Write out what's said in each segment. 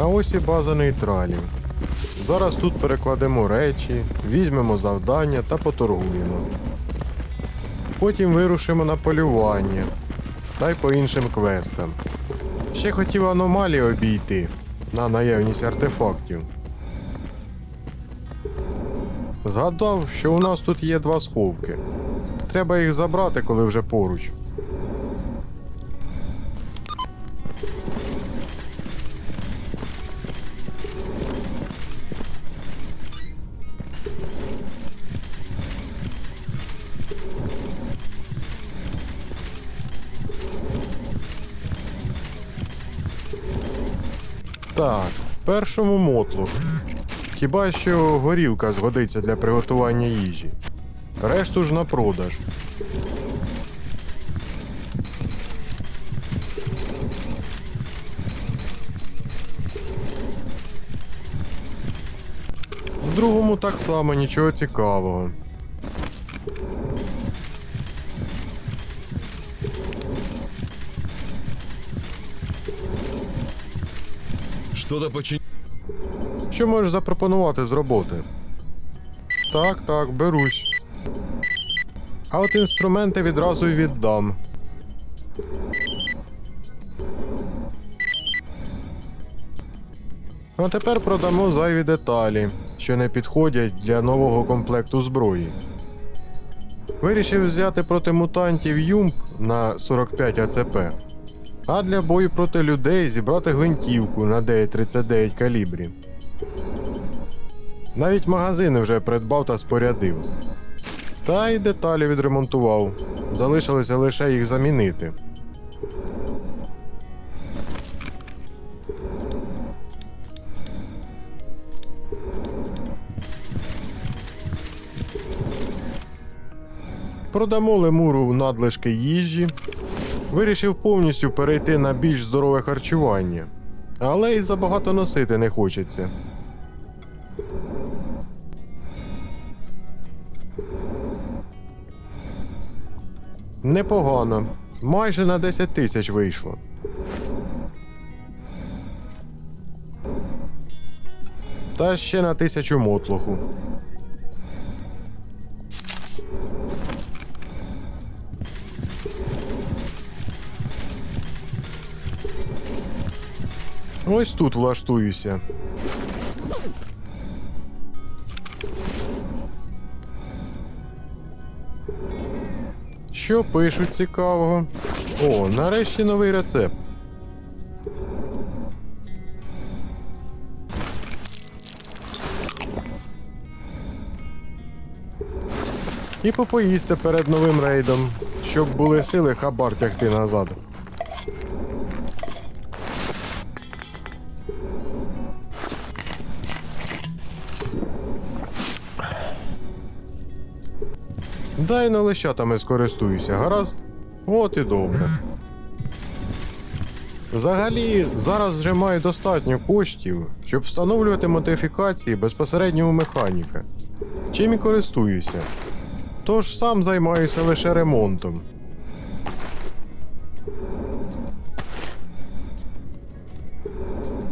А ось і база нейтралів. Зараз тут перекладемо речі, візьмемо завдання та поторгуємо. Потім вирушимо на полювання та й по іншим квестам. Ще хотів аномалії обійти на наявність артефактів. Згадав, що у нас тут є два сховки. Треба їх забрати, коли вже поруч. Так, першому мотлу. Хіба що горілка згодиться для приготування їжі. Решту ж на продаж. В другому так само нічого цікавого. Что-то починить. Що можеш запропонувати з роботи? Так, так, берусь. А от інструменти відразу й віддам. А тепер продамо зайві деталі, що не підходять для нового комплекту зброї. Вирішив взяти проти мутантів Юмп на 45 АЦП, а для бою проти людей зібрати гвинтівку на 9,39 калібрі. Навіть магазини вже придбав та спорядив. Та й деталі відремонтував. Залишилося лише їх замінити. Продамо лемуру надлишки їжі. Вирішив повністю перейти на більш здорове харчування. Але й забагато носити не хочеться. Непогано. Майже на 10 тисяч вийшло. Та ще на тисячу мотлоху. Ось тут влаштуюся. Що пишуть цікавого? О, нарешті новий рецепт. І попоїсти перед новим рейдом, щоб були сили хабар тягти назад. Дай на лещатами скористуюся, гаразд? От і добре. Взагалі, зараз вже маю достатньо коштів, щоб встановлювати модифікації безпосередньо у механіка. Чим і користуюся. Тож сам займаюся лише ремонтом.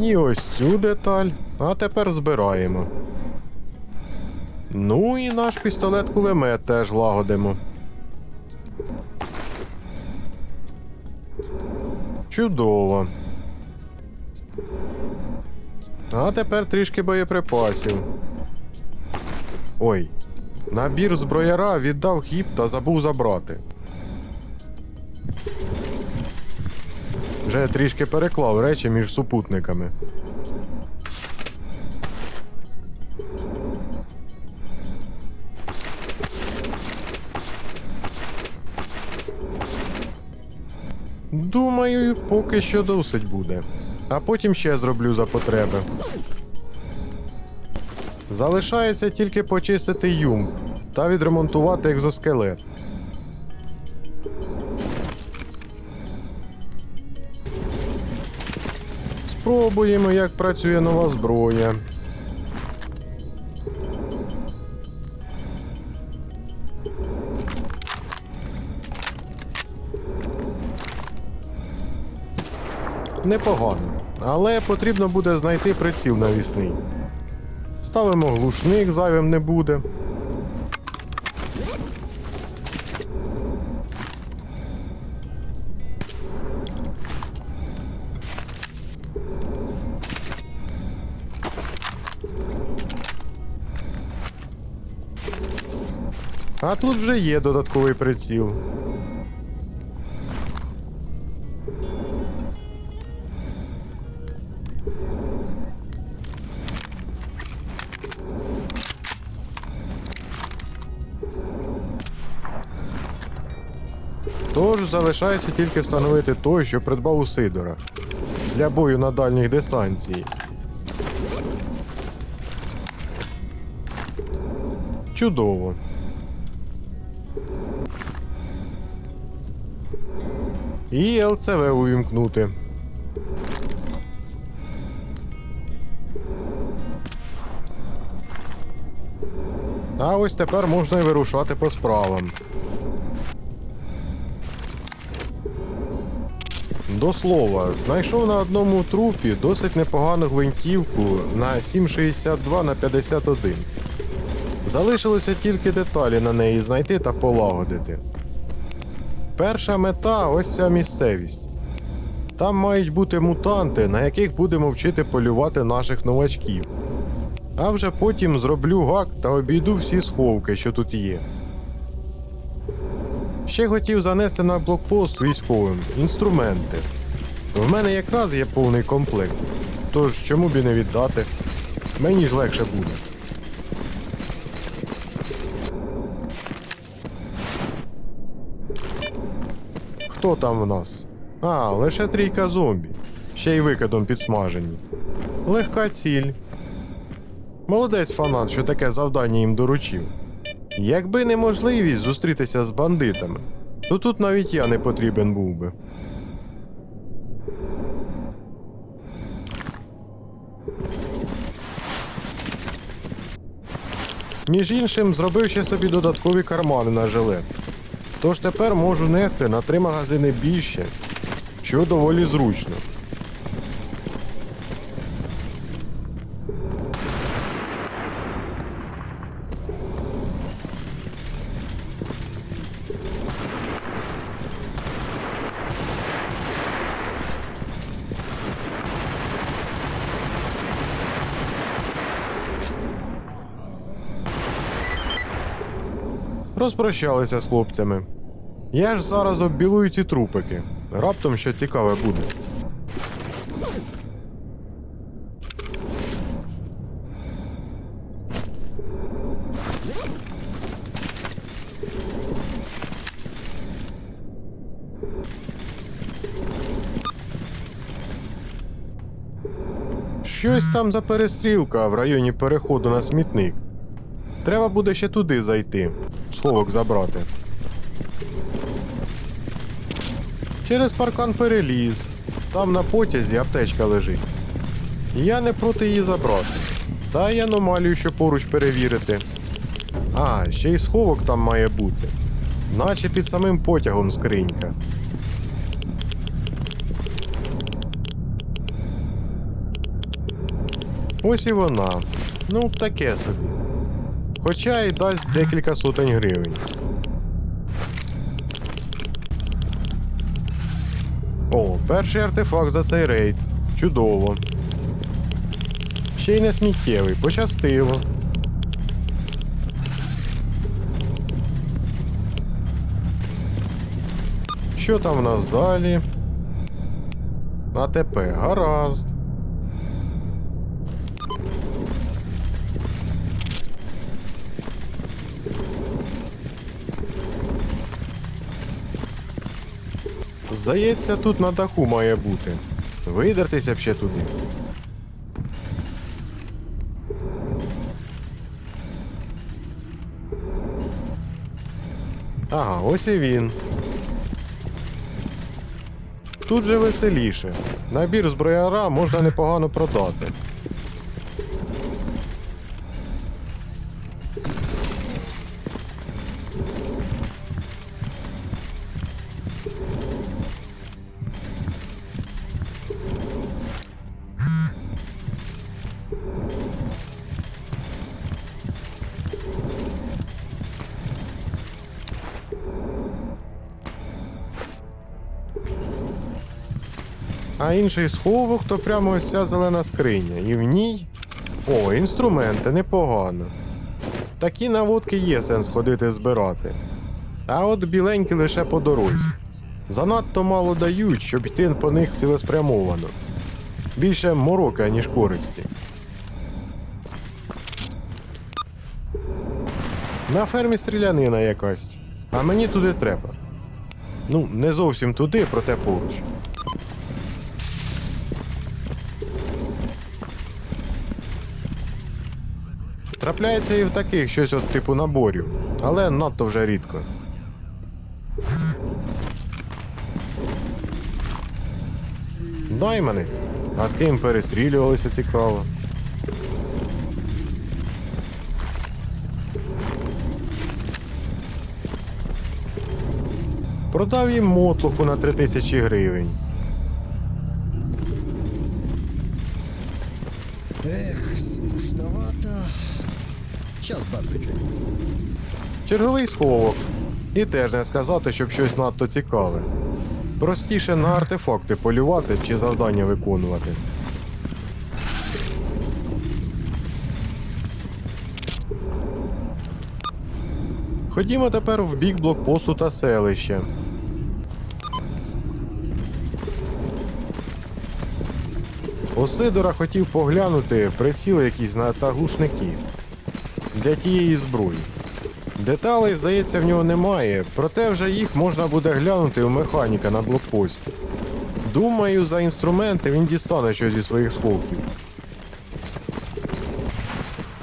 І ось цю деталь, а тепер збираємо. Ну і наш пістолет-кулемет теж лагодимо. Чудово. А тепер трішки боєприпасів. Ой, набір зброяра віддав хіп та забув забрати. Вже трішки переклав речі між супутниками. Думаю, поки що досить буде. А потім ще зроблю за потреби. Залишається тільки почистити юмб та відремонтувати екзоскелет. Спробуємо, як працює нова зброя. Непогано. Але потрібно буде знайти приціл навісний. Ставимо глушник, зайвим не буде. А тут вже є додатковий приціл. Залишається тільки встановити той, що придбав у Сидора для бою на дальніх дистанції. Чудово. І ЛЦВ увімкнути. А ось тепер можна і вирушати по справам. До слова, знайшов на одному трупі досить непогану гвинтівку на 7,62 на 51. Залишилося тільки деталі на неї знайти та полагодити. Перша мета ось ця місцевість. Там мають бути мутанти, на яких будемо вчити полювати наших новачків. А вже потім зроблю гак та обійду всі сховки, що тут є. Ще хотів занести на блокпост військовим інструменти. В мене якраз є повний комплект. Тож чому б і не віддати? Мені ж легше буде. Хто там в нас? А, лише трійка зомбі. Ще й викидом підсмажені. Легка ціль. Молодець фанат, що таке завдання їм доручив. Якби не можливість зустрітися з бандитами, то тут навіть я не потрібен був би. Між іншим, зробив ще собі додаткові кармани на жилет. Тож тепер можу нести на три магазини більше, що доволі зручно. Розпрощалися з хлопцями. Я ж зараз оббілую ці трупики. Раптом що цікаве буде. Щось там за перестрілка в районі переходу на смітник. Треба буде ще туди зайти, сховок забрати. Через паркан переліз. Там на потязі аптечка лежить. Я не проти її забрати. Та й аномалію, що поруч перевірити. А, ще й сховок там має бути. Наче під самим потягом скринька. Ось і вона. Ну, таке собі. Хоча й дасть декілька сотень гривень. О, перший артефакт за цей рейд. Чудово. Ще й не сміттєвий, пощастило. Що там в нас далі? АТП, гаразд. Здається, тут на даху має бути. Видертися ще туди. Ага, ось і він. Тут же веселіше. Набір зброяра можна непогано продати. А інший сховок то прямо ось ця зелена скриня. І в ній. О, інструменти, непогано. Такі наводки є сенс ходити збирати. А от біленькі лише по дорозі. Занадто мало дають, щоб йти по них цілеспрямовано. Більше морока, ніж користі. На фермі стрілянина якась, а мені туди треба. Ну, не зовсім туди, проте поруч. Трапляється і в таких щось от типу наборів, але надто вже рідко. Найманець. А з ким перестрілювалися цікаво. Продав їм мотлуху на 3000 гривень. Ех, скучновато. Бабичу. Черговий сховок. І теж не сказати, щоб щось надто цікаве. Простіше на артефакти полювати чи завдання виконувати. Ходімо тепер в бік блокпосту та селища. Осидора хотів поглянути приціли якісь на та для тієї зброї. Деталей, здається, в нього немає, проте вже їх можна буде глянути у механіка на блокпості. Думаю, за інструменти він дістане щось зі своїх сховків.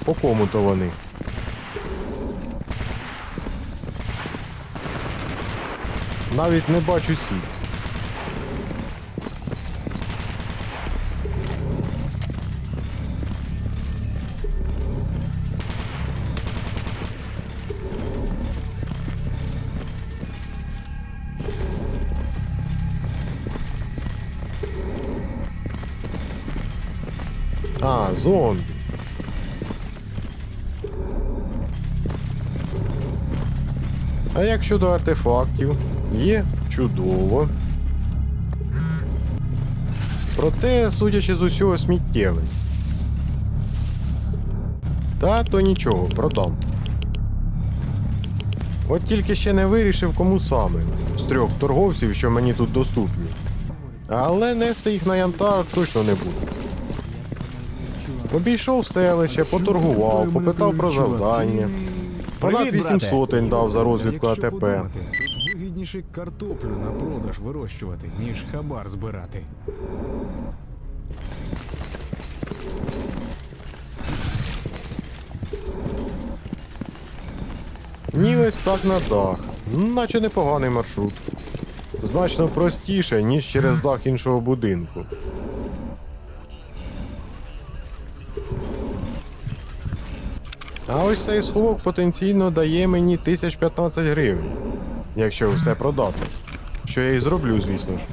По кому то вони? Навіть не бачу ці. А, зомбі. А як щодо артефактів? Є чудово. Проте, судячи з усього, сміттєвий. Та то нічого, продам. От тільки ще не вирішив, кому саме з трьох торговців, що мені тут доступні. Але нести їх на янтар точно не буду. Обійшов селище, поторгував, попитав про завдання. Понад 800 дав за розвідку АТП. Тут вигідніше картоплю на продаж вирощувати, ніж хабар збирати. Ні, ось так на дах. Наче непоганий маршрут. Значно простіше, ніж через дах іншого будинку. А ось цей сховок потенційно дає мені 1015 гривень, якщо все продати. Що я і зроблю, звісно ж.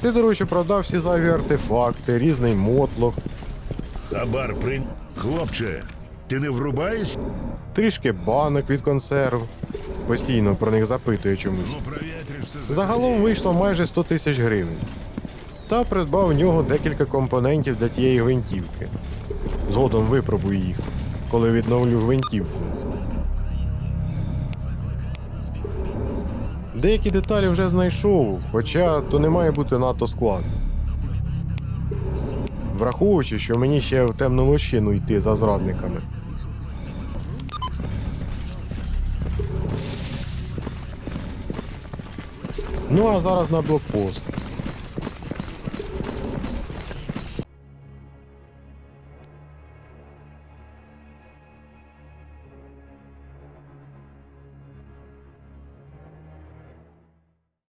Сидоровичу продав всі зайві артефакти, різний мотлох, Хабар при... Хлопче, ти не врубаєш? трішки банок від консерв. Постійно про них запитує чомусь. Ну, провітришся. Загалом вийшло майже 100 тисяч гривень. Та придбав в нього декілька компонентів для тієї гвинтівки. Згодом випробую їх, коли відновлю гвинтівку. Деякі деталі вже знайшов, хоча то не має бути надто складно. Враховуючи, що мені ще в темну лощину йти за зрадниками. Ну а зараз на блокпост.